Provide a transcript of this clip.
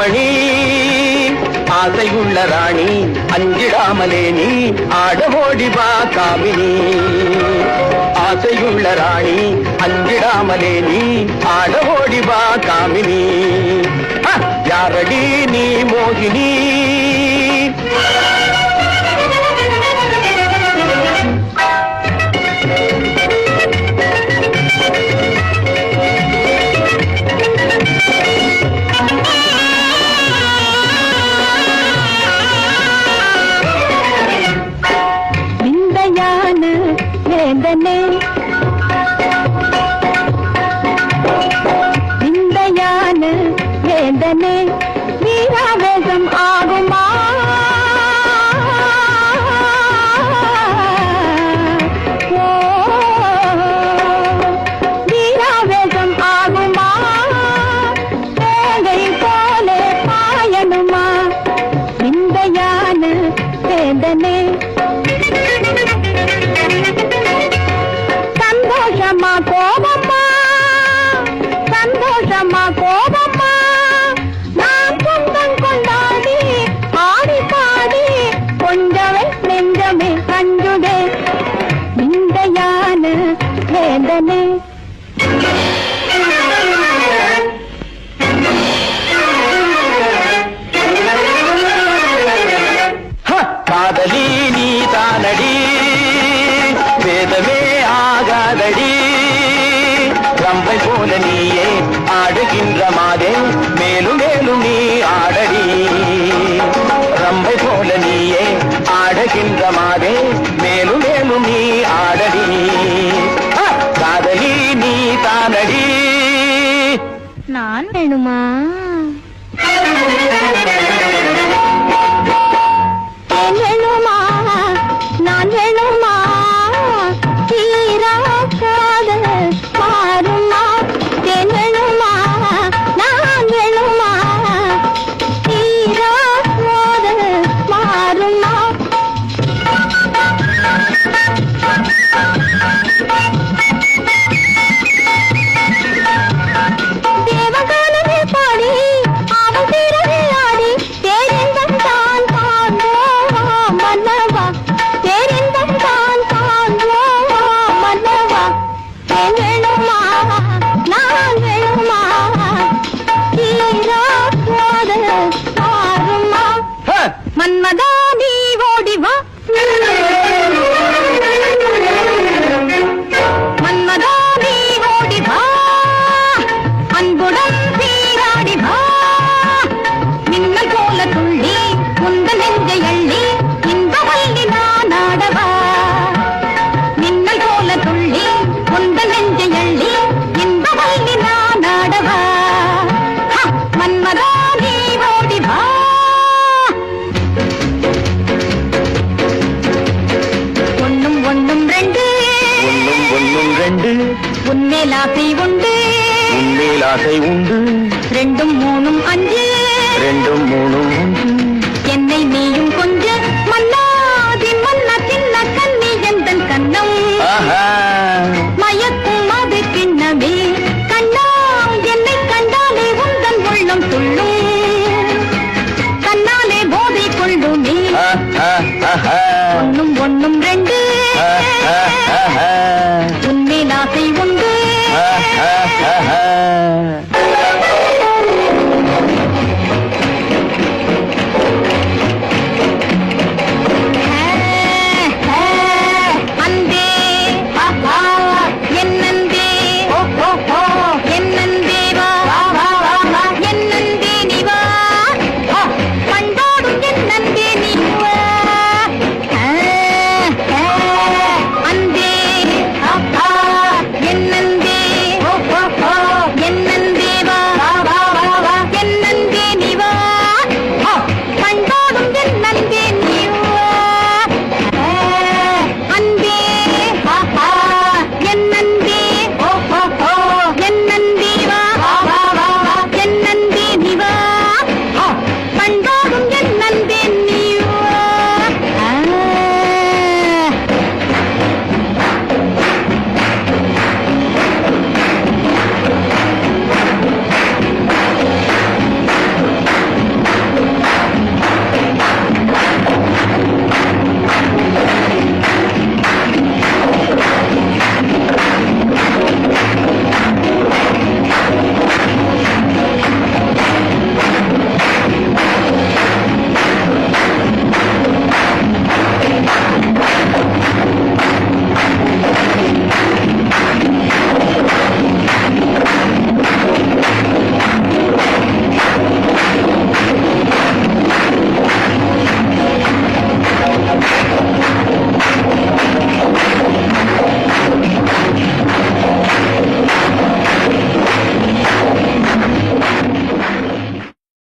கண்மணி ஆசையுள்ள ராணி அஞ்சிடாமலே நீ ஆட வா காமினி. ஆசையுள்ள ராணி அஞ்சிடாமலே நீ ஆட வா காமினி. யாரடி நீ மோகினி? வேதனை விந்தையான வேதனை வீராவேகம் ஆ காதலி நீ தானடி வேதமே ஆகாதடி. ரம்பை போல நீயே ஆடுகின்ற மாதே மேலும் மேலும் நீ ஆடடி. ரம்பை போல நீயே ஆடுகின்ற மாதே மேலும் மேலும் நீ ஆடடி. காதலி நீ தானடி நான் வேணுமா? நான் உன்மேல் ஆசை உண்டு. உன்மேல் ஆசை உண்டு. ரெண்டும் மூணும் அஞ்சு. ரெண்டும் மூணும் என்னை நீயும் கொஞ்ச மன்னாதி மன்ன சின்ன கண்ணி எந்தன் கண்ணம். மயக்கும் அது கிண்ணமே கண்ணா என்னை கண்டாலே உந்தன் உள்ளம் துள்ளும். கண்ணாலே போதை கொள்ளுமே. ஆ, ஆ,